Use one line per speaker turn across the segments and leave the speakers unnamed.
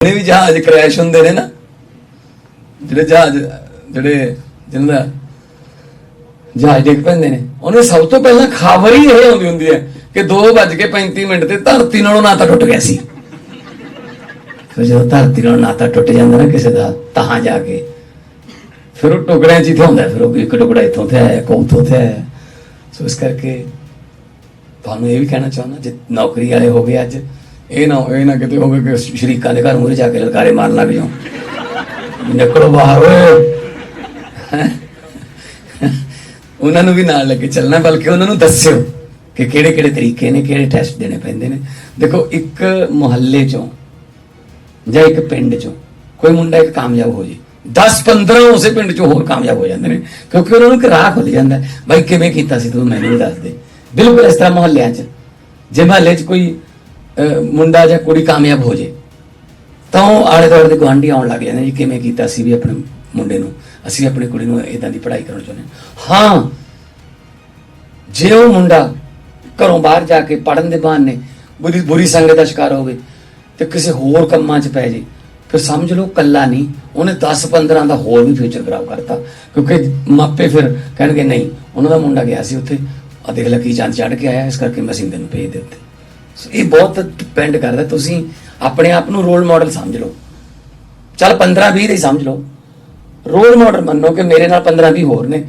ਜਿਹੜੇ ਵੀ ਜਹਾਜ਼ ਕ੍ਰੈਸ਼ ਹੁੰਦੇ ਨੇ ਨਾ, ਜਿਹੜੇ ਜਹਾਜ਼, ਜਿਹੜੇ ਜਿਨ੍ਹਾਂ ਜਹਾਜ਼ ਡਿੱਗ ਪੈਂਦੇ ਨੇ, ਉਹਨੇ ਸਭ ਤੋਂ ਪਹਿਲਾਂ ਖਬਰ ਹੀ ਇਹ ਆਉਂਦੀ ਹੁੰਦੀ ਹੈ ਕਿ 2:35 ਮਿੰਟ ਤੇ ਧਰਤੀ ਨਾਲੋਂ ਨਾਤਾ ਟੁੱਟ ਗਿਆ ਸੀ। ਫਿਰ ਜਦੋਂ ਧਰਤੀ ਨਾਲੋਂ ਨਾਤਾ ਟੁੱਟ ਜਾਂਦਾ ਨਾ ਕਿਸੇ ਦਾ ਤਾਂ ਜਾ ਕੇ। ਫਿਰ ਉਹ ਟੁਕੜਿਆਂ 'ਚ ਹੀ ਹੁੰਦਾ ਫਿਰ ਉਹ ਇੱਕ ਟੁਕੜਾ ਇੱਥੋਂ ਤੇ ਆਇਆ ਇੱਕ ਉੱਥੋਂ ਤੇ ਆਇਆ ਸੋ ਇਸ ਕਰਕੇ ਤੁਹਾਨੂੰ ਇਹ ਵੀ ਕਹਿਣਾ ਚਾਹੁੰਦਾ, ਜੇ ਨੌਕਰੀ ਵਾਲੇ ਹੋ ਗਏ ਅੱਜ ਇਹ ਨਾ ਇਹ ਨਾ ਕਿਤੇ ਹੋਵੇ ਕਿ ਸ਼ਰੀਕਾਂ ਦੇ ਘਰ ਮੂਹਰੇ ਜਾ ਕੇ ਲਲਕਾਰੇ ਮਾਰਨ ਲੱਗ ਜਾਓ ਨਿਕਲੋ ਬਾਹਰ ਓਏ। ਉਹਨਾਂ ਨੂੰ ਵੀ ਨਾਲ ਲੈ ਕੇ ਚੱਲਣਾ, ਬਲਕਿ ਉਹਨਾਂ ਨੂੰ ਦੱਸਿਓ ਕਿ ਕਿਹੜੇ ਕਿਹੜੇ ਤਰੀਕੇ ਨੇ, ਕਿਹੜੇ ਟੈਸਟ ਦੇਣੇ ਪੈਂਦੇ ਨੇ। ਦੇਖੋ, ਇੱਕ ਮੁਹੱਲੇ ਚੋਂ ਜਾਂ ਇੱਕ ਪਿੰਡ ਚੋਂ ਕੋਈ ਮੁੰਡਾ ਇੱਕ ਕਾਮਯਾਬ ਹੋ ਜੇ 10 15 ਉਸੇ ਪਿੰਡ ਚੋਂ ਹੋਰ ਕਾਮਯਾਬ ਹੋ ਜਾਂਦੇ ਨੇ, ਕਿਉਂਕਿ ਉਹਨਾਂ ਨੂੰ ਇੱਕ ਰਾਹ ਖੁੱਲ ਜਾਂਦਾ ਬਾਈ, ਕਿਵੇਂ ਕੀਤਾ ਸੀ ਤੂੰ ਮੈਨੂੰ ਵੀ ਦੱਸ ਦੇ। ਬਿਲਕੁਲ ਇਸ ਤਰ੍ਹਾਂ ਮੁਹੱਲਿਆਂ 'ਚ। ਜੇ ਮੁਹੱਲੇ 'ਚ ਕੋਈ ਮੁੰਡਾ ਜਾਂ ਕੁੜੀ ਕਾਮਯਾਬ ਹੋ ਜੇ, ਤਾਂ ਉਹ ਆਲੇ ਦੁਆਲੇ ਦੇ ਗੁਆਂਢੀ ਆਉਣ ਲੱਗ ਜਾਂਦੇ ਜੀ, ਕਿਵੇਂ ਕੀਤਾ ਸੀ ਵੀ ਆਪਣੇ ਮੁੰਡੇ ਨੂੰ, ਅਸੀਂ ਆਪਣੀ ਕੁੜੀ ਨੂੰ ਇਦਾਂ ਦੀ ਪੜ੍ਹਾਈ ਕਰਾਉਣਾ ਚਾਹੁੰਦੇ ਹਾਂ। ਹਾਂ, ਜੇ ਉਹ ਮੁੰਡਾ ਘਰੋਂ ਬਾਹਰ ਜਾ ਕੇ ਪੜਨ ਦੇ ਬਹਾਨੇ ਬੁਰੀ ਬੁਰੀ ਸੰਗਤ ਦਾ ਸ਼ਿਕਾਰ ਹੋਵੇ, ਤੇ ਕਿਸੇ ਹੋਰ ਕੰਮਾਂ 'ਚ ਪੈ ਜੇ, ਫਿਰ ਸਮਝ ਲਓ ਕੱਲਾ ਨਹੀਂ, ਉਹਨੇ 10 15 ਦਾ ਹੋਰ ਵੀ ਫਿਊਚਰ ਖਰਾਬ ਕਰਤਾ। ਕਿਉਂਕਿ ਮਾਪੇ ਫਿਰ ਕਹਿਣਗੇ, ਨਹੀਂ, ਉਹਨਾਂ ਦਾ ਮੁੰਡਾ ਗਿਆ ਸੀ ਉੱਥੇ, ਆ ਦੇਖ ਲੈ ਕੀ ਚੰਦ ਚੜ ਕੇ ਆਇਆ, ਇਸ ਕਰਕੇ ਮੈਂ ਸਿੰਦੇ ਨੂੰ ਭੇਜ ਦਿੱਤੇ। ਸੋ ਇਹ ਬਹੁਤ ਡਿਪੈਂਡ ਕਰਦਾ, ਤੁਸੀਂ ਆਪਣੇ ਆਪ ਨੂੰ ਰੋਲ ਮਾਡਲ ਸਮਝ ਲਓ। ਚੱਲ 15 20 ਦੇ ਹੀ ਸਮਝ ਲਓ। ਰੋਲ ਮਾਡਲ ਮੰਨੋ ਕਿ ਮੇਰੇ ਨਾਲ 15 20 ਹੋਰ ਨੇ।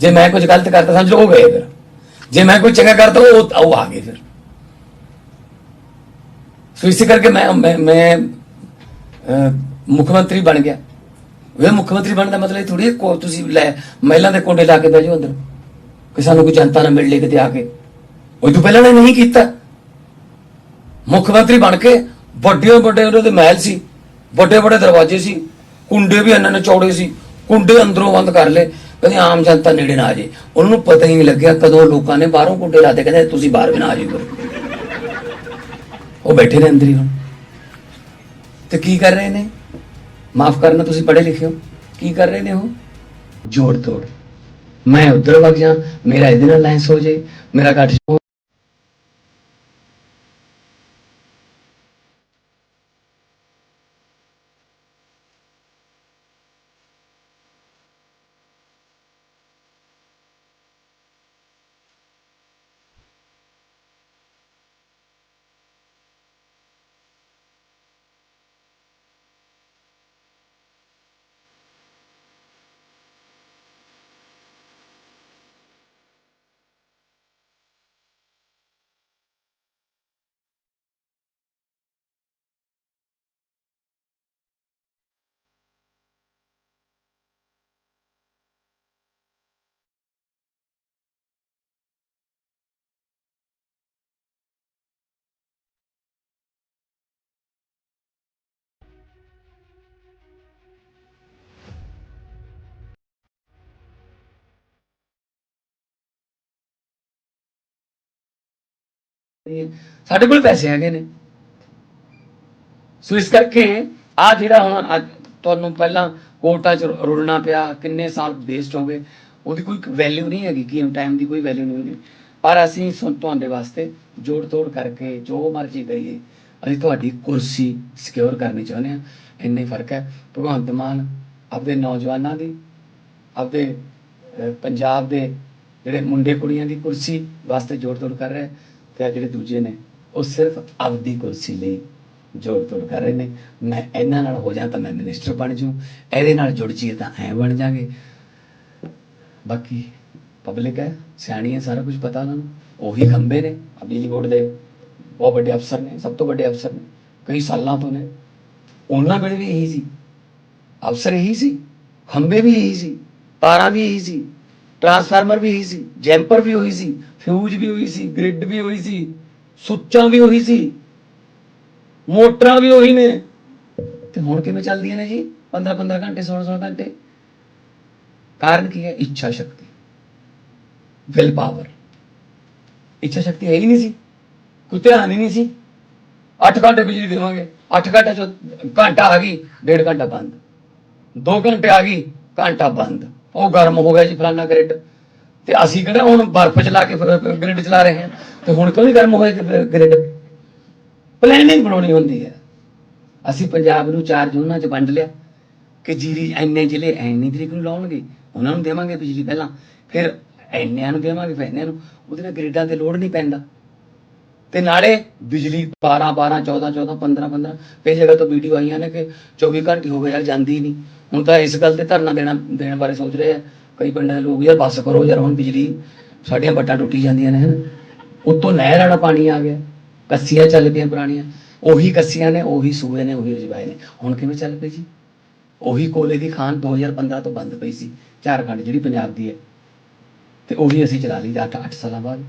ਜੇ ਮੈਂ ਕੁਝ ਗਲਤ ਕਰਤਾ, ਸਮਝ ਲਓ, ਉਹ ਗਏ ਫਿਰ। ਜੇ ਮੈਂ ਕੋਈ ਚੰਗਾ ਕਰਤਾ, ਉਹ ਉਹ ਆ ਗਏ ਫਿਰ। ਸੋ ਇਸੇ ਕਰਕੇ ਮੈਂ ਮੈਂ ਮੈਂ ਮੁੱਖ ਮੰਤਰੀ ਬਣ ਗਿਆ। ਵੇ ਮੁੱਖ ਮੰਤਰੀ ਬਣਨ ਦਾ ਮਤਲਬ ਇਹ ਥੋੜੀ ਕੋ ਤੁਸੀਂ ਲੈ ਮਹਿਲਾ ਦੇ ਕੋਂਡੇ ਲਾ ਕੇ ਬਹਿ ਜਾਓ ਅੰਦਰ। ਕਿ ਸਾਨੂੰ ਕੋਈ ਜਨਤਾ ਨਾ ਮਿਲ ਲੇ ਕਿਤੇ ਆ ਕੇ। ਉਹ ਤੋਂ ਪਹਿਲਾਂ ਨੇ ਨਹੀਂ ਕੀਤਾ। ਮੁੱਖ ਮੰਤਰੀ ਬਣ ਕੇ ਵੱਡੇ ਵੱਡੇ ਉਹਦੇ ਦੇ ਮਹਿਲ ਸੀ, ਵੱਡੇ ਵੱਡੇ ਦਰਵਾਜ਼ੇ ਸੀ, ਕੁੰਡੇ ਵੀ ਇਹਨਾਂ ਨੇ ਚੌੜੇ ਸੀ, ਕੁੰਡੇ ਅੰਦਰੋਂ ਬੰਦ ਕਰ ਲਏ, ਕਹਿੰਦੇ ਆਮ ਜਨਤਾ ਨੇੜੇ ਨਾ ਆ ਜੇ। ਉਹਨਾਂ ਨੂੰ ਪਤਾ ਹੀ ਨਹੀਂ ਲੱਗਿਆ ਕਦੋਂ ਲੋਕਾਂ ਨੇ ਬਾਹਰੋਂ ਕੁੰਡੇ ਲਾਤੇ, ਕਹਿੰਦੇ ਤੁਸੀਂ ਬਾਹਰ ਵੀ ਨਾ ਆ ਜਾਓ ਉਹ ਬੈਠੇ ਨੇ ਅੰਦਰ ਹੀ ਹੁਣ। ਤੇ ਕੀ ਕਰ ਰਹੇ ਨੇ? ਮਾਫ ਕਰਨਾ, ਤੁਸੀਂ ਪੜ੍ਹੇ ਲਿਖੇ ਹੋ। ਕੀ ਕਰ ਰਹੇ ਨੇ ਉਹ? ਜੋੜ ਤੋੜ। ਮੈਂ ਉਧਰ ਵਗ ਜਾ, ਮੇਰਾ ਇਹਦੇ ਨਾਲ ਲਾਇੰਸ ਹੋ ਜੇ, ਮੇਰਾ ਘੱਟ ਸਾਡੇ ਕੋਲ ਪੈਸੇ ਹੈਗੇ ਨੇ। ਸੋ ਇਸ ਕਰਕੇ ਆ ਜਿਹੜਾ ਹੁਣ ਤੁਹਾਨੂੰ ਪਹਿਲਾਂ ਕੋਟਾ ਚ ਰੁਲਣਾ ਪਿਆ, ਕਿੰਨੇ ਸਾਲ ਵੇਸਟ ਹੋ ਗਏ, ਉਹਦੀ ਕੋਈ ਵੈਲਿਊ ਨਹੀਂ ਹੈਗੀ ਕਿ ਟਾਈਮ ਦੀ ਕੋਈ ਵੈਲਿਊ ਨਹੀਂ ਪਰ ਅਸੀਂ ਤੁਹਾਡੇ ਵਾਸਤੇ ਜੋੜ ਤੋੜ ਕਰਕੇ, ਜੋ ਮਰਜ਼ੀ ਕਰੀਏ, ਅਸੀਂ ਤੁਹਾਡੀ ਕੁਰਸੀ ਸਿਕਿਉਰ ਕਰਨੀ ਚਾਹੁੰਦੇ ਹਾਂ। ਇੰਨੇ ਫ਼ਰਕ ਹੈ। ਭਗਵੰਤ ਮਾਨ ਆਪਦੇ ਨੌਜਵਾਨਾਂ ਦੀ, ਆਪਦੇ ਪੰਜਾਬ ਦੇ ਜਿਹੜੇ ਮੁੰਡੇ ਕੁੜੀਆਂ ਦੀ ਕੁਰਸੀ ਵਾਸਤੇ ਜੋੜ ਤੋੜ ਕਰ ਰਿਹਾ। ਤੇ ਆਹ ਜਿਹੜੇ ਦੂਜੇ ਨੇ, ਉਹ ਸਿਰਫ ਆਪਦੀ ਕੁਰਸੀ ਲਈ ਜੋੜ ਤੋੜ ਕਰ ਰਹੇ ਨੇ। ਮੈਂ ਇਹਨਾਂ ਨਾਲ ਹੋ ਜਾ ਤਾਂ ਮੈਂ ਮਿਨਿਸਟਰ ਬਣ ਜੂ ਇਹਦੇ ਨਾਲ ਜੁੜ ਜੀਏ ਤਾਂ ਐ ਬਣ ਜਾਗੇ। ਬਾਕੀ ਪਬਲਿਕ ਹੈ ਸਿਆਣੀ ਹੈ ਸਾਰਾ ਕੁਝ ਪਤਾ ਉਹਨਾਂ ਨੂੰ। ਉਹੀ ਖੰਬੇ ਨੇ ਆ ਬਿਜਲੀ ਬੋਰਡ ਦੇ ਬਹੁਤ ਵੱਡੇ ਅਫਸਰ ਨੇ, ਸਭ ਤੋਂ ਵੱਡੇ ਅਫਸਰ ਨੇ, ਕਈ ਸਾਲਾਂ ਤੋਂ ਨੇ। ਉਹਨਾਂ ਵੇਲੇ ਵੀ ਇਹੀ ਸੀ। ਅਫਸਰ ਇਹੀ ਸੀ ਖੰਬੇ ਵੀ ਇਹੀ ਸੀ, ਤਾਰਾਂ ਵੀ ਇਹੀ ਸੀ। ਟਰਾਂਸਫਾਰਮਰ ਵੀ ਇਹੀ ਸੀ ਜੈਂਪਰ ਵੀ ਉਹੀ ਸੀ ਫਿਊਜ਼ ਵੀ ਉਹੀ ਸੀ ਗ੍ਰਿਡ ਵੀ ਉਹੀ ਸੀ ਸੁੱਚਾਂ ਵੀ ਉਹੀ ਸੀ ਮੋਟਰਾਂ ਵੀ ਉਹੀ ਨੇ ਤੇ ਹੁਣ ਕਿਵੇਂ ਚੱਲਦੀਆਂ ਨੇ ਜੀ 15 15 ਘੰਟੇ 16 16 ਘੰਟੇ ਕਾਰਨ ਕੀ ਹੈ ਇੱਛਾ ਸ਼ਕਤੀ ਵਿਲ ਪਾਵਰ ਇੱਛਾ ਸ਼ਕਤੀ ਹੈ ਹੀ ਨਹੀਂ ਸੀ ਕੋਈ ਧਿਆਨ ਹੀ ਨਹੀਂ ਸੀ 8 ਘੰਟੇ ਬਿਜਲੀ ਦੇਵਾਂਗੇ 8 ਘੰਟੇ ਚ ਘੰਟਾ ਆ ਗਈ ਡੇਢ ਘੰਟਾ ਬੰਦ 2 ਘੰਟੇ ਆ ਗਈ ਘੰਟਾ ਬੰਦ ਉਹ ਗਰਮ ਹੋ ਗਿਆ ਜੀ ਫਲਾਨਾ ਗ੍ਰਿਡ। ਤੇ ਅਸੀਂ ਕਿਹੜਾ ਹੁਣ ਬਰਫ਼ ਚਲਾ ਕੇ ਗ੍ਰਿਡ ਚਲਾ ਰਹੇ ਹਾਂ। ਤੇ ਹੁਣ ਕਿਉਂ ਨਹੀਂ ਗਰਮ ਹੋਇਆ ਗ੍ਰਿਡ? ਪਲੈਨਿੰਗ ਬਣਾਉਣੀ ਹੁੰਦੀ ਹੈ। ਅਸੀਂ ਪੰਜਾਬ ਨੂੰ ਚਾਰ ਜ਼ੋਨਾਂ 'ਚ ਵੰਡ ਲਿਆ ਕਿ ਜੀਰੀ ਐਨੇ ਜ਼ਿਲ੍ਹੇ ਐਨੀ ਤਰੀਕ ਨੂੰ ਲਾਉਣਗੇ, ਉਹਨਾਂ ਨੂੰ ਦੇਵਾਂਗੇ ਬਿਜਲੀ ਪਹਿਲਾਂ। ਫਿਰ ਐਨਿਆਂ ਨੂੰ ਦੇਵਾਂਗੇ, ਫਿਰ ਐਨਿਆਂ ਨੂੰ। ਉਹਦੇ ਨਾਲ ਗ੍ਰਿਡਾਂ ਤੇ ਲੋਡ ਨਹੀਂ ਪੈਂਦਾ। ਤੇ ਨਾਲੇ ਬਿਜਲੀ 12 12 14 14 15 15 ਕਈ ਜਗ੍ਹਾ ਤੋਂ ਵੀਡੀਓ ਆਈਆਂ ਨੇ ਕਿ 24 ਘੰਟੇ ਹੋ ਗਏ ਯਾਰ ਜਾਂਦੀ ਹੀ ਨਹੀਂ। ਹੁਣ ਤਾਂ ਇਸ ਗੱਲ ਤੇ ਧਰਨਾ ਦੇਣਾ, ਦੇਣ ਬਾਰੇ ਸੋਚ ਰਹੇ ਆ। ਕਈ ਪਿੰਡਾਂ ਦੇ ਲੋਕ ਯਾਰ ਬੱਸ ਕਰੋ, ਯਾਰ ਹੁਣ ਬਿਜਲੀ, ਸਾਡੀਆਂ ਵੱਟਾਂ ਟੁੱਟੀ ਜਾਂਦੀਆਂ ਨੇ ਉੱਤੋਂ ਨਹਿਰ ਵਾਲਾ ਪਾਣੀ ਆ ਗਿਆ, ਕੱਸੀਆਂ ਚੱਲ ਪਈਆਂ ਪੁਰਾਣੀਆਂ। ਉਹੀ ਕੱਸੀਆਂ ਨੇ, ਉਹੀ ਸੂਏ ਨੇ, ਉਹੀ ਰਜਵਾਏ ਨੇ। ਹੁਣ ਕਿਵੇਂ ਚੱਲ ਪਈ ਜੀ? ਉਹੀ ਕੋਲੇ ਦੀ ਖਾਨ 2015 ਤੋਂ ਬੰਦ ਪਈ ਸੀ, ਝਾਰਖੰਡ, ਜਿਹੜੀ ਪੰਜਾਬ ਦੀ ਹੈ। ਤੇ ਉਹੀ ਅਸੀਂ ਚਲਾ ਲਈ 8 8 ਸਾਲਾਂ ਬਾਅਦ।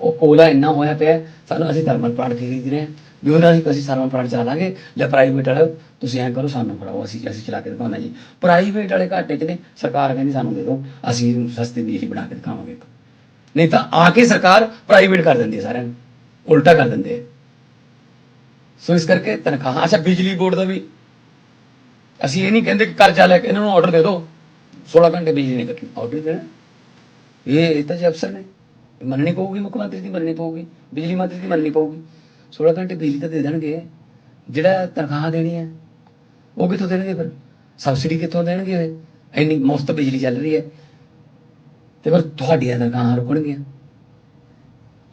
ਉਹ ਕੋਲਾ ਇੰਨਾ ਹੋਇਆ ਪਿਆ, ਸਾਨੂੰ ਅਸੀਂ ਥਰਮਲ ਪਲਾਂਟ ਖਰੀਦ ਰਹੇ ਹਾਂ। ਵੀ ਉਹਨਾਂ ਅਸੀਂ ਅਸੀਂ ਥਰਮਲ ਪਲਾਂਟ ਚਲਾ ਲਾਂਗੇ, ਜਾਂ ਪ੍ਰਾਈਵੇਟ ਵਾਲਾ, ਤੁਸੀਂ ਐਂ ਕਰੋ ਸਾਨੂੰ ਫੜਾਓ, ਅਸੀਂ ਅਸੀਂ ਚਲਾ ਕੇ ਦਿਖਾਉਣਾ ਜੀ। ਪ੍ਰਾਈਵੇਟ ਵਾਲੇ ਘਾਟੇ 'ਚ ਨੇ, ਸਰਕਾਰ ਕਹਿੰਦੀ ਸਾਨੂੰ ਦੇ ਦਿਓ, ਅਸੀਂ ਇਹਨੂੰ ਸਸਤੀ ਬਿਜਲੀ ਬਣਾ ਕੇ ਦਿਖਾਵਾਂਗੇ ਨਹੀਂ ਤਾਂ ਆ ਕੇ ਸਰਕਾਰ ਪ੍ਰਾਈਵੇਟ ਕਰ ਦਿੰਦੀ ਹੈ ਸਾਰਿਆਂ ਨੂੰ, ਉਲਟਾ ਕਰ ਦਿੰਦੇ ਸੋ ਇਸ ਕਰਕੇ ਤਨਖਾਹਾਂ, ਅੱਛਾ, ਬਿਜਲੀ ਬੋਰਡ ਦਾ ਵੀ। ਅਸੀਂ ਇਹ ਨਹੀਂ ਕਹਿੰਦੇ ਕਿ ਕਰਜ਼ਾ ਲੈ ਕੇ ਇਹਨਾਂ ਨੂੰ ਆਰਡਰ ਦੇ ਦਿਓ। 16 ਘੰਟੇ ਬਿਜਲੀ ਨਹੀਂ ਕੱਟਣੀ ਆਰਡਰ ਦੇਣਾ। ਇਹ ਇਹ ਤਾਂ ਜੇ ਅਫਸਰ ਨੇ। ਮੰਨਣੀ ਪਊਗੀ, ਮੁੱਖ ਮੰਤਰੀ ਦੀ ਮੰਨਣੀ ਪਊਗੀ, ਬਿਜਲੀ ਮੰਤਰੀ ਦੀ ਮੰਨਣੀ ਪਊਗੀ। 16 ਘੰਟੇ ਬਿਜਲੀ ਤਾਂ ਦੇ ਦੇਣਗੇ। ਜਿਹੜਾ ਤਨਖਾਹ ਦੇਣੀ ਹੈ ਉਹ ਕਿੱਥੋਂ ਦੇਣਗੇ ਫਿਰ? ਸਬਸਿਡੀ ਕਿੱਥੋਂ ਦੇਣਗੇ ਇਹ? ਇੰਨੀ ਮੁਫਤ ਬਿਜਲੀ ਚੱਲ ਰਹੀ ਹੈ। ਤੇ ਫਿਰ ਤੁਹਾਡੀਆਂ ਤਨਖਾਹਾਂ ਰੁਕਣਗੀਆਂ।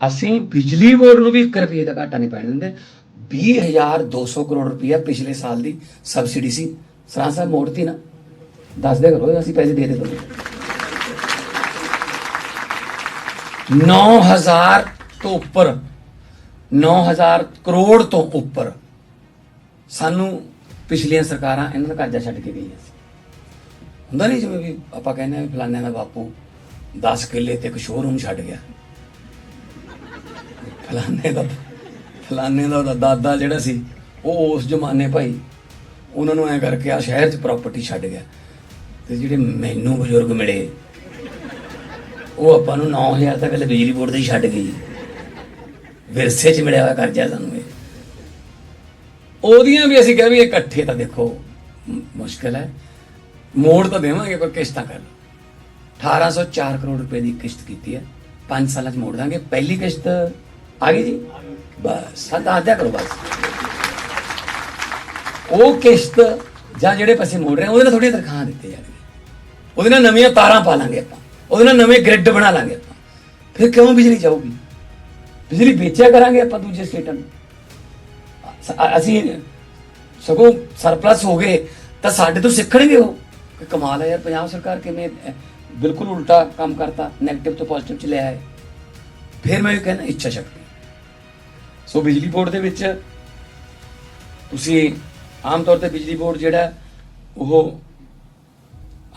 ਅਸੀਂ ਬਿਜਲੀ ਬੋਰਡ ਨੂੰ ਵੀ 1 ਰੁਪਏ ਦਾ ਘਾਟਾ ਨਹੀਂ ਪੈਣ ਦਿੰਦੇ। 20200 ਕਰੋੜ ਰੁਪਇਆ ਪਿਛਲੇ ਸਾਲ ਦੀ ਸਬਸਿਡੀ ਸੀ। ਸਰਾਂ ਸਾਹਿਬ ਮੋੜਤੀ ਨਾ। ਦੱਸ ਦੇ ਕਰੋ, ਅਸੀਂ ਪੈਸੇ ਦੇ ਦੇ ਦੋ 9000 ਤੋਂ ਉੱਪਰ 9000 ਕਰੋੜ ਤੋਂ ਉੱਪਰ ਸਾਨੂੰ ਪਿਛਲੀਆਂ ਸਰਕਾਰਾਂ ਇਹਨਾਂ ਦਾ ਕਰਜ਼ਾ ਛੱਡ ਕੇ ਗਈਆਂ ਸੀ। ਹੁੰਦਾ ਨਹੀਂ ਜਿਵੇਂ ਵੀ ਆਪਾਂ ਕਹਿੰਦੇ ਆ ਵੀ ਫਲਾਣੇ ਦਾ ਬਾਪੂ 10 ਕਿੱਲੇ ਤੇ ਇੱਕ ਸ਼ੋਰੂਮ ਛੱਡ ਗਿਆ। ਫਲਾਣੇ ਦਾ ਫਲਾਣੇ ਦਾ ਉਹਦਾ ਦਾਦਾ ਜਿਹੜਾ ਸੀ, ਉਹ ਉਸ ਜ਼ਮਾਨੇ ਭਾਈ ਉਹਨਾਂ ਨੂੰ ਐ ਕਰਕੇ ਆ ਸ਼ਹਿਰ 'ਚ ਪ੍ਰਾਪਰਟੀ ਛੱਡ ਗਿਆ ਤੇ ਜਿਹੜੇ ਮੈਨੂੰ ਬਜ਼ੁਰਗ ਮਿਲੇ, ਉਹ ਆਪਾਂ ਨੂੰ 9000 ਤੱਕ ਬਿਜਲੀ ਬੋਰਡ ਦੇ ਹੀ ਛੱਡ ਗਈ ਵਿਰਸੇ 'ਚ ਮਿਲਿਆ ਹੋਇਆ ਕਰਜ਼ਾ ਸਾਨੂੰ ਇਹ। ਉਹਦੀਆਂ ਵੀ ਅਸੀਂ ਕਿਹਾ ਵੀ ਇਕੱਠੇ ਤਾਂ ਦੇਖੋ, ਮ- ਮੁਸ਼ਕਿਲ ਹੈ। ਮੋੜ ਤਾਂ ਦੇਵਾਂਗੇ ਪਰ ਕਿਸ਼ਤਾਂ ਕਰ ਲਓ। 1804 ਕਰੋੜ ਰੁਪਏ ਦੀ ਕਿਸ਼ਤ ਕੀਤੀ ਹੈ। 5 ਸਾਲਾਂ 'ਚ ਮੋੜ ਦਾਂਗੇ। ਪਹਿਲੀ ਕਿਸ਼ਤ ਆ ਗਈ ਜੀ। ਬਸ ਸੱਤ ਆਦਿਆ ਕਰੋ ਬਸ। ਉਹ ਕਿਸ਼ਤ ਜਾਂ ਜਿਹੜੇ ਪੈਸੇ ਮੋੜ ਰਹੇ ਉਹਦੇ ਨਾਲ ਥੋੜੀਆਂ ਤਨਖਾਹਾਂ ਦਿੱਤੇ ਜਾਣਗੇ ਉਹਦੇ ਨਾਲ ਨਵੀਆਂ ਤਾਰਾਂ ਪਾ ਲਾਂਗੇ ਆਪਾਂ। ਉਹਦੇ ਨਾਲ ਨਵੇਂ ਗ੍ਰਿਡ ਬਣਾ ਲਾਂਗੇ ਆਪਾਂ। ਫਿਰ ਕਿਉਂ ਬਿਜਲੀ ਜਾਊਗੀ? ਬਿਜਲੀ ਵੇਚਿਆ ਕਰਾਂਗੇ ਆਪਾਂ ਦੂਜੇ ਸਟੇਟਾਂ ਨੂੰ। ਅਸੀਂ ਸਗੋਂ ਸਰਪਲਸ ਹੋ ਗਏ, ਤਾਂ ਸਾਡੇ ਤੋਂ ਸਿੱਖਣਗੇ ਉਹ ਕਿ ਕਮਾਲ ਹੈ ਯਾਰ, ਪੰਜਾਬ ਸਰਕਾਰ ਕਿਵੇਂ ਬਿਲਕੁਲ ਉਲਟਾ ਕੰਮ ਕਰਤਾ 네ਗੇਟਿਵ ਤੋਂ ਪੋਜ਼ਿਟਿਵ ਚ ਲੈ ਆਏ ਫਿਰ ਮੈਂ ਇਹ ਕਹਿੰਦਾ, ਇੱਛਾ ਸ਼ਕਤੀ। ਸੋ ਬਿਜਲੀ ਬੋਰਡ ਦੇ ਵਿੱਚ ਤੁਸੀਂ ਆਮ ਤੌਰ ਤੇ ਬਿਜਲੀ ਬੋਰਡ ਜਿਹੜਾ, ਉਹ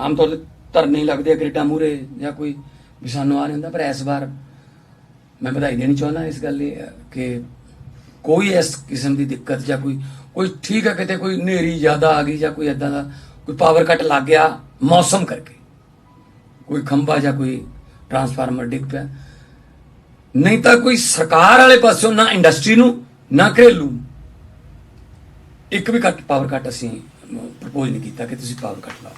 ਆਮ ਤੌਰ ਤੇ ਧਰਨੇ ਲੱਗਦੇ ਆ ਗ੍ਰਿਡਾਂ ਮੂਰੇ ਜਾਂ ਕੋਈ ਵੀ ਸਾਨੂੰ ਆ ਨਹੀਂ ਹੁੰਦਾ, ਪਰ ਇਸ ਵਾਰ ਮੈਂ ਵਧਾਈ ਦੇਣੀ ਚਾਹੁੰਦਾ ਇਸ ਗੱਲ ਲਈ ਕਿ ਕੋਈ ਇਸ ਕਿਸਮ ਦੀ ਦਿੱਕਤ ਜਾਂ ਕੋਈ ਕੋਈ ਠੀਕ ਹੈ ਕਿਤੇ ਕੋਈ ਨੇਰੀ ਜ਼ਿਆਦਾ ਆ ਗਈ ਜਾਂ ਕੋਈ ਇਦਾਂ ਦਾ ਕੋਈ ਪਾਵਰ ਕੱਟ ਲੱਗ ਗਿਆ ਮੌਸਮ ਕਰਕੇ। ਕੋਈ ਖੰਭਾ ਜਾਂ ਕੋਈ ਟਰਾਂਸਫਾਰਮਰ ਡਿੱਗ ਪਿਆ। ਨਹੀਂ ਤਾਂ ਕੋਈ ਸਰਕਾਰ ਵਾਲੇ ਪਾਸੋਂ ਨਾ ਇੰਡਸਟਰੀ ਨੂੰ, ਨਾ ਘਰੇਲੂ। ਇੱਕ ਵੀ ਕੱਟ ਪਾਵਰ ਕੱਟ ਅਸੀਂ ਪ੍ਰਪੋਜ਼ ਨਹੀਂ ਕੀਤਾ ਕਿ ਤੁਸੀਂ ਪਾਵਰ ਕੱਟ ਲਾਓ।